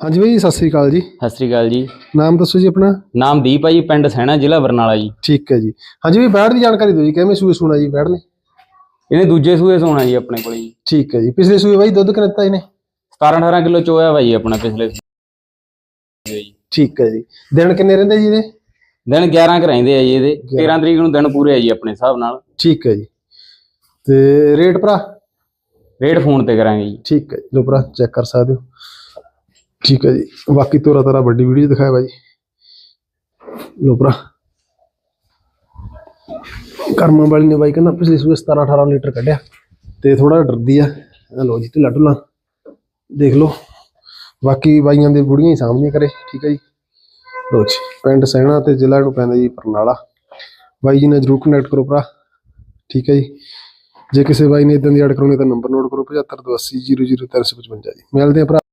ਹਾਂਜੀ ਬਾਈ ਸਤਿ ਸ੍ਰੀ ਅਕਾਲ ਜੀ। ਸਤਿ ਸ੍ਰੀ ਅਕਾਲ ਜੀ। ਨਾਮ ਦੱਸੋ ਜੀ ਆਪਣਾ? ਨਾਮ ਦੀਪ ਆ ਜੀ ਪਿੰਡ ਸੈਣਾ ਜ਼ਿਲ੍ਹਾ ਬਰਨਾਲਾ ਜੀ। ਠੀਕ ਹੈ ਜੀ। ਹਾਂਜੀ ਵੀ ਬੈੜ ਦੀ ਜਾਣਕਾਰੀ ਦਿਓ ਜੀ ਕਿਵੇਂ ਸੂਏ ਸੂਣਾ ਜੀ ਬੈੜ ਨੇ? ਇਹਨੇ ਦੂਜੇ ਸੂਏ ਸੋਣਾ ਜੀ ਆਪਣੇ ਕੋਲ ਜੀ। ਠੀਕ ਹੈ ਜੀ। ਪਿਛਲੇ ਸੂਏ ਬਾਈ ਦੁੱਧ ਕਿੰਨਾ ਦਿੱਤਾ ਇਹਨੇ? 17 18 ਕਿਲੋ ਚੋਇਆ ਜੀ ਆਪਣਾ ਪਿਛਲੇ ਸੂਏ ਜੀ। ਠੀਕ ਹੈ ਜੀ। ਦਿਨ ਕਿੰਨੇ ਰਹਿੰਦੇ ਜੀ ਇਹਦੇ? ਦਿਨ 11 ਕ ਰਹਿੰਦੇ ਆ ਜੀ ਇਹਦੇ। 13 ਤਰੀਕ ਨੂੰ ਦਿਨ ਪੂਰੇ ਆ ਜੀ ਆਪਣੇ ਹਿਸਾਬ ਨਾਲ। ਠੀਕ ਹੈ ਜੀ। ਤੇ ਰੇਟ ਭਰਾ? ਰੇਟ ਫੋਨ ਤੇ ਕਰਾਂਗੇ ਜੀ। ਠੀਕ ਹੈ ਜੀ। ਲੋ ਭਰਾ ਚੈੱਕ ਕਰ ਸਕਦੇ ਹੋ। ਠੀਕ ਹੈ ਜੀ। ਬਾਕੀ ਤੋਰਾ ਤਾਰਾ ਵੱਡੀ ਵੀਡੀਓ ਦਿਖਾਇਆ ਬਾਈ। ਲੋ ਭਰਾ। ਕਰਮਾਂ ਵਾਲੀ ਨੇ ਬਾਈ ਕਹਿੰਦਾ ਪਿਛਲੇ ਸੂਏ 17 18 ਲੀਟਰ ਕੱਢਿਆ। ਤੇ ਥੋੜਾ ਡਰਦੀ ਆ। ਲੋ ਜੀ ਢਿੱਲਾ ਢੁੱਲਾ ਦੇਖ ਲਓ। ਬਾਕੀ ਬਾਈਆਂ ਦੇ ਬੁੜੀਆਂ ਹੀ ਸਾਹਮਣੇ ਕਰੇ ਠੀਕ ਹੈ ਜੀ। ਲੋ ਜੀ, ਪਿੰਡ ਸੈਣਾ ਤੇ ਜ਼ਿਲ੍ਹਾ ਨੂੰ ਪੈਂਦਾ ਜੀ ਬਰਨਾਲਾ ਬਾਈ ਜੀ ਨਾਲ ਜਰੂਰ ਕਨੈਕਟ ਕਰੋ ਭਰਾ। ਠੀਕ ਹੈ ਜੀ। ਜੇ ਕਿਸੇ ਬਾਈ ਨੇ ਇਦਾਂ ਦੀ ਐਡ ਕਰਾਉਣੀ ਤਾਂ ਨੰਬਰ ਨੋਟ ਕਰੋ 7528000355 ਜੀ। ਮਿਲਦੇ ਆ ਭਰਾ।